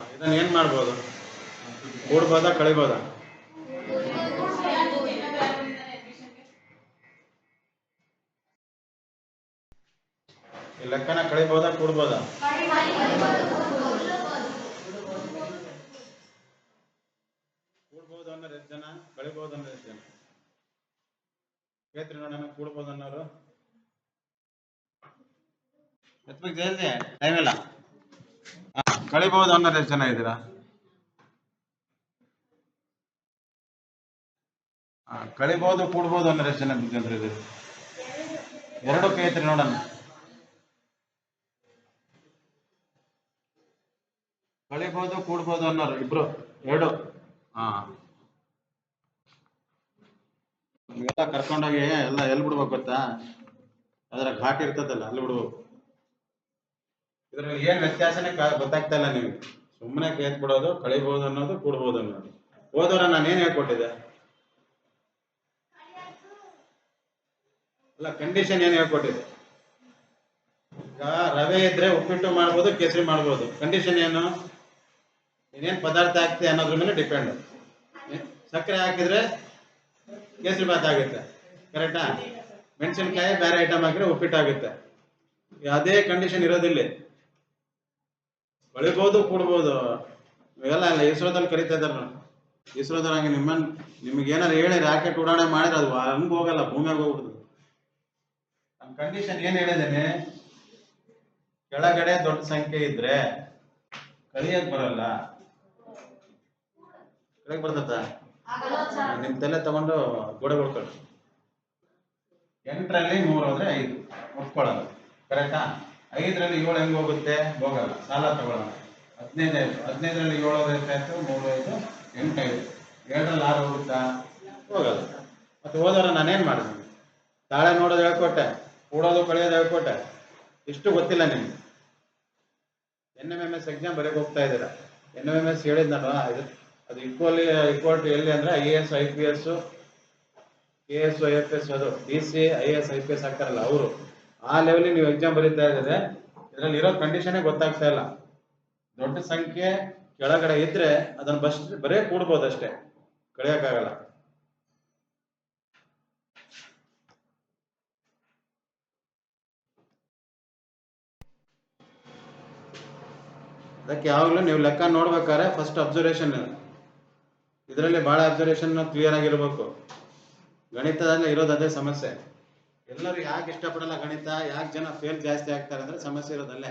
ಇದನ್ನ ಏನ್ ಮಾಡ್ಬೋದು? ಕೂಡ್ಬೋದಾ, ಕಳಿಬೋದ? ಲೆಕ್ಕನ ಕಳಿಬೋದ, ಕೂಡ್ಬೋದಾ? ಕೂಡ್ಬೋದು ಅನ್ನೋರು ಎಷ್ಟು ಜನ? ಕಳಿಬೋದು ಅನ್ನೋರು ಎಷ್ಟು ಜನ? ಕೇತ್ರಿ ನೋಡೋಣ ಕೂಡ್ಬೋದು ಅನ್ನೋರು. ಎತ್ಬೇಕು ಜಲ್ದಿ ಟೈಮ್ ಇಲ್ಲ. ಹಾ, ಅನ್ನೋದು ಎಷ್ಟು ಜನ ಇದ್ದೀರಾ? ಕಳಿಬಹುದು ಕೂಡ್ಬೋದು ಅನ್ನೋರು ಎಷ್ಟು ಜನ ಜನರು ಇದ್ದೀರಿ ಎರಡು ಕೈ ಐತ್ರಿ ನೋಡೋಣ. ಕಳಿಬೋದು ಕೂಡ್ಬೋದು ಅನ್ನೋರು ಇಬ್ರು ಎರಡು. ಹಾ ಕರ್ಕೊಂಡೋಗಿ ಎಲ್ಲ ಎಲ್ಲಿ ಬಿಡ್ಬೇಕು ಗೊತ್ತಾ? ಅದರ ಘಾಟ್ ಇರ್ತದಲ್ಲ ಅಲ್ಲಿ ಬಿಡ್ಬೇಕು. ಇದ್ರಲ್ಲಿ ಏನ್ ವ್ಯತ್ಯಾಸನೇ ಗೊತ್ತಾಗ್ತಾ ಇಲ್ಲ ನಿಮ್ಗೆ. ಸುಮ್ಮನೆ ಕೇತ್ ಬಿಡೋದು ಕಳಿಬಹುದು ಅನ್ನೋದು ಕೂಡಬಹುದು ಅನ್ನೋದು. ಹೋದವರ ನಾನು ಏನ್ ಹೇಳ್ಕೊಟ್ಟಿದೆ ಅಲ್ಲ ಕಂಡೀಷನ್ ಏನ್ ಹೇಳ್ಕೊಟ್ಟಿದೆ ಈಗ ರವೆ ಇದ್ರೆ ಉಪ್ಪಿಟ್ಟು ಮಾಡ್ಬೋದು, ಕೇಸರಿ ಮಾಡ್ಬೋದು. ಕಂಡೀಷನ್ ಏನು? ಏನೇನ್ ಪದಾರ್ಥ ಹಾಕ್ತಿ ಅನ್ನೋದ್ರ ಮೇಲೆ ಡಿಪೆಂಡ್ ಸಕ್ಕರೆ ಹಾಕಿದ್ರೆ ಕೇಸರಿ ಭಾತ್ ಆಗುತ್ತೆ. ಕರೆಕ್ಟಾ ಮೆಣಸಿನ್ಕಾಯಿ ಬೇರೆ ಐಟಮ್ ಹಾಕಿದ್ರೆ ಉಪ್ಪಿಟ್ಟು ಆಗುತ್ತೆ. ಅದೇ ಕಂಡೀಷನ್ ಇರೋದಿಲ್ಲ. ಬೆಳಿಬೋದು, ಕೂಡ್ಬೋದು. ಇವೆಲ್ಲ ಅಲ್ಲ, ಇಸ್ರೋದಲ್ಲಿ ಕರಿತಾ ಇದ್ದಾರೆ ನೋಡಿ. ಇಸ್ರೋದಲ್ಲಿ ಹಂಗೆ ನಿಮ್ಮನ್ನು ನಿಮ್ಗೆ ಏನಾರು ಹೇಳಿ, ರಾಕೆಟ್ ಉಡಾಣೆ ಮಾಡಿದ್ರೆ ಅದು ಹಂಗೆ ಹೋಗಲ್ಲ, ಭೂಮಿಯಾಗ ಹೋಗ್ಬಿಡುದು ನಮ್ಮ ಕಂಡೀಷನ್ ಏನ್ ಹೇಳಿದ್ದೇನೆ, ಕೆಳಗಡೆ ದೊಡ್ಡ ಸಂಖ್ಯೆ ಇದ್ರೆ ಕಳಿಯಕ್ ಬರಲ್ಲ. ಕಳಿಯಕ್ ಬರ್ತದ ನಿಮ್ ತಲೆ ತಗೊಂಡು ಗೋಡೆ ಹೊಡ್ಕೊಳ್ಳಿ ಎಂಟರಲ್ಲಿ ಮೂರು ಅಂದ್ರೆ ಐದು. ಒಪ್ಕೊಳ್ಳೋದು ಕರೆಕ್ಟಾ? ಐದರಲ್ಲಿ ಏಳು ಹೆಂಗ್ ಹೋಗುತ್ತೆ? ಹೋಗಲ್ಲ, ಸಾಲ ತಗೊಳ್ಳೋಣ ಹದಿನೈದು ಆಯ್ತು ಹದಿನೈದರಲ್ಲಿ ಏಳು ಎಷ್ಟಾಯ್ತು ಮೂರು ಐದು, ಎಂಟು ಐದು. ಏಳರಲ್ಲಿ ಆರು ಹೋಗುತ್ತಾ? ಹೋಗಲ್ಲ. ಮತ್ತೆ ಹೋದವರ ನಾನೇನ್ ಮಾಡಿದೆ? ತಾಳೆ ನೋಡೋದು ಹೇಳ್ಕೊಟ್ಟೆ, ಕೂಡೋದು ಕಳೆಯೋದು ಹೇಳ್ಕೊಟ್ಟೆ. ಇಷ್ಟು ಗೊತ್ತಿಲ್ಲ ನಿಮ್ಗೆ. N M M S exam ಬರೆಯಕ್ಕೆ ಹೋಗ್ತಾ ಇದ್ದೀರಾ? ಎನ್ ಎಂ ಎಸ್ ಹೇಳಿದ್ನಲ್ಲ, ಇದು ಅದು ಈಕ್ವಲಿ ಈಕ್ವಲ್ ಟು ಎಲ್ಲಿ ಅಂದ್ರೆ I A S I P S K S I F S ಅದು D C I S I P S ಹಾಕ್ತಾರಲ್ಲ ಅವರು. ಆ ಲೆವೆಲ್ ನೀವು ಎಕ್ಸಾಮ್ ಬರೀತಾ ಇದ್ದಾರೆ, ಇದರಲ್ಲಿ ಇರೋ ಕಂಡೀಷನೇ ಗೊತ್ತಾಗ್ತಾ ಇಲ್ಲ. ದೊಡ್ಡ ಸಂಖ್ಯೆ ಕೆಳಗಡೆ ಇದ್ರೆ ಅದನ್ನ ಬಸ್, ಬರೇ ಕೂಡ್ಬೋದು ಅಷ್ಟೇ, ಕಳಿಯಕ್ಕಾಗಲ್ಲ. ಅದಕ್ಕೆ ಯಾವಾಗಲೂ ನೀವು ಲೆಕ್ಕ ನೋಡ್ಬೇಕಾದ್ರೆ ಫಸ್ಟ್ ಅಬ್ಸರ್ವೇಷನ್ ಇದರಲ್ಲಿ ಬಹಳ ಅಬ್ಸರ್ವೇಷನ್ ಕ್ಲಿಯರ್ ಆಗಿರ್ಬೇಕು. ಗಣಿತದಲ್ಲಿ ಇರೋದು ಅದೇ ಸಮಸ್ಯೆ. ಎಲ್ಲರೂ ಯಾಕೆ ಇಷ್ಟಪಡಲ್ಲ ಗಣಿತ? ಯಾಕೆ ಜನ ಫೇಲ್ ಜಾಸ್ತಿ ಆಗ್ತಾರೆ ಅಂದ್ರೆ ಸಮಸ್ಯೆ ಇರೋದಲ್ಲೇ?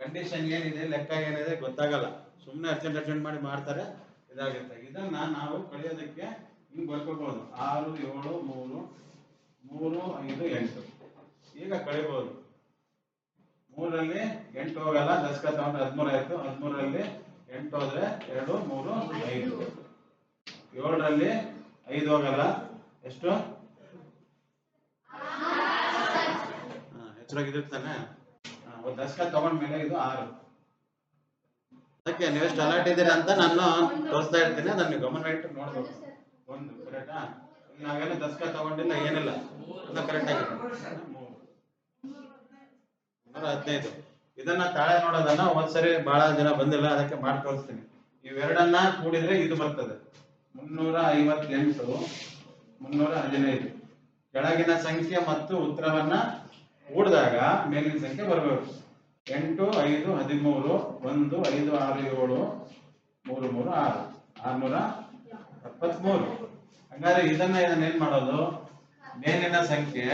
ಕಂಡೀಷನ್ ಏನಿದೆ, ಲೆಕ್ಕ ಏನಿದೆ ಗೊತ್ತಾಗಲ್ಲ. ಸುಮ್ಮನೆ ಅರ್ಜೆಂಟ್ ಅರ್ಜೆಂಟ್ ಮಾಡಿ ಮಾಡ್ತಾರೆ, ಇದಾಗುತ್ತೆ. ಇದನ್ನ ನಾವು ಕಳಿಯೋದಕ್ಕೆ ಹಿಂಗ್ ಬರ್ಕೋಬಹುದು ಆರು, ಏಳು, ಮೂರು ಮೂರು, ಐದು, ಎಂಟು. ಈಗ ಕಳಿಬಹುದು ಮೂರಲ್ಲಿ ಎಂಟು ಹೋಗಲ್ಲ, ದಶಕ ತಗೊಂಡ್ರೆ ಹದಿಮೂರು ಆಯ್ತು. ಹದಿಮೂರರಲ್ಲಿ ಎಂಟು ಹೋದ್ರೆ ಎರಡು, ಮೂರು, ಐದು. ಏಳರಲ್ಲಿ ಐದು ಹೋಗಲ್ಲ. ಎಷ್ಟು? ಹೆಚ್ಚಾಗಿರ್ತಾನೆ ಒಂದು ದಶಕ ತಗೊಂಡ್ಮೇಲೆ ಇದು ಆರು. ಅದಕ್ಕೆ ನೀವು ಅಲರ್ಟ್ ಇದ್ದೀರಾ ಅಂತ ನಾನು ತೋರಿಸ್ತಾ ಇರ್ತೀನಿ, ಅದನ್ನ ಗಮನ ಇಟ್ಟು ನೋಡ್ಬೇಕು. ಒಂದು ಕರೆಕ್ಟಾ ನಾವೇನು ದಶಕ ತಗೊಂಡಿಲ್ಲ, ಏನಿಲ್ಲ. ಕರೆಕ್ಟ್ ಆಗಿದೆ. ಹದಿನೈದು. ಇದನ್ನ ತಾಳೆ ನೋಡೋದನ್ನ ಒಂದ್ಸರಿ ಬಹಳ ಜನ ಬಂದಿಲ್ಲ, ಅದಕ್ಕೆ ಮಾಡಿ ತೋರಿಸ್ತೀನಿ. ಇವೆರಡನ್ನ ಕೂಡಿದ್ರೆ ಇದು ಬರ್ತದೆ. ಮುನ್ನೂರ ಐವತ್ತೆಂಟು, ಮುನ್ನೂರ ಹದಿನೈದು. ಕೆಳಗಿನ ಸಂಖ್ಯೆ ಮತ್ತು ಉತ್ತರವನ್ನ ಕೂಡಿದಾಗ ಮೇಲಿನ ಸಂಖ್ಯೆ ಬರಬೇಕು. ಎಂಟು ಐದು ಹದಿಮೂರು ಒಂದು ಐದು ಆರು ಏಳು ಮೂರು ಮೂರು ಆರು. ಆರ್ನೂರ ಎಪ್ಪತ್ಮೂರು. ಹಂಗಾದ್ರೆ ಇದನ್ನ ಇದನ್ನ ಏನ್ ಮಾಡೋದು? ಮೇಲಿನ ಸಂಖ್ಯೆ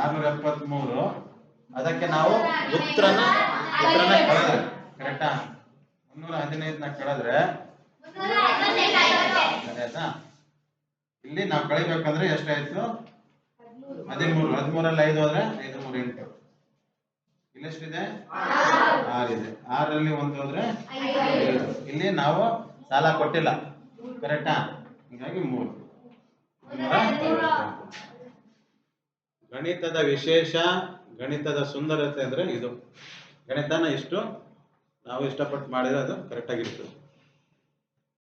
ಆರ್ನೂರ ಎಪ್ಪತ್ಮೂರು. ಅದಕ್ಕೆ ನಾವು ಉತ್ತರನ ಉತ್ತರನ ಕಳೆದ್ರೆ ಕರೆಕ್ಟಾ ಮುನ್ನೂರ ಹದಿನೈದನ್ನ ಕಳೆದ್ರೆ ಆಯ್ತಾ? ಇಲ್ಲಿ ನಾವು ಕಳಿಬೇಕಂದ್ರೆ ಎಷ್ಟಾಯ್ತು? ಹದಿಮೂರು, ಹದಿಮೂರಲ್ಲಿ ಐದು ಹೋದ್ರೆ ಐದು, ಮೂರು, ಎಂಟು. ಇಲ್ಲೆಷ್ಟಿದೆ? ಆರಿದೆ. ಆರಲ್ಲಿ ಒಂದು ಹೋದ್ರೆ ಇಲ್ಲಿ ನಾವು ಸಾಲ ಕೊಟ್ಟಿಲ್ಲ. ಕರೆಕ್ಟಾ? ಹೀಗಾಗಿ ಮೂರು. ಗಣಿತದ ವಿಶೇಷ, ಗಣಿತದ ಸುಂದರತೆ ಅಂದ್ರೆ ಇದು. ಗಣಿತನ ಇಷ್ಟು ನಾವು ಇಷ್ಟಪಟ್ಟು ಮಾಡಿದ್ರೆ ಅದು ಕರೆಕ್ಟ್ ಆಗಿರ್ತದೆ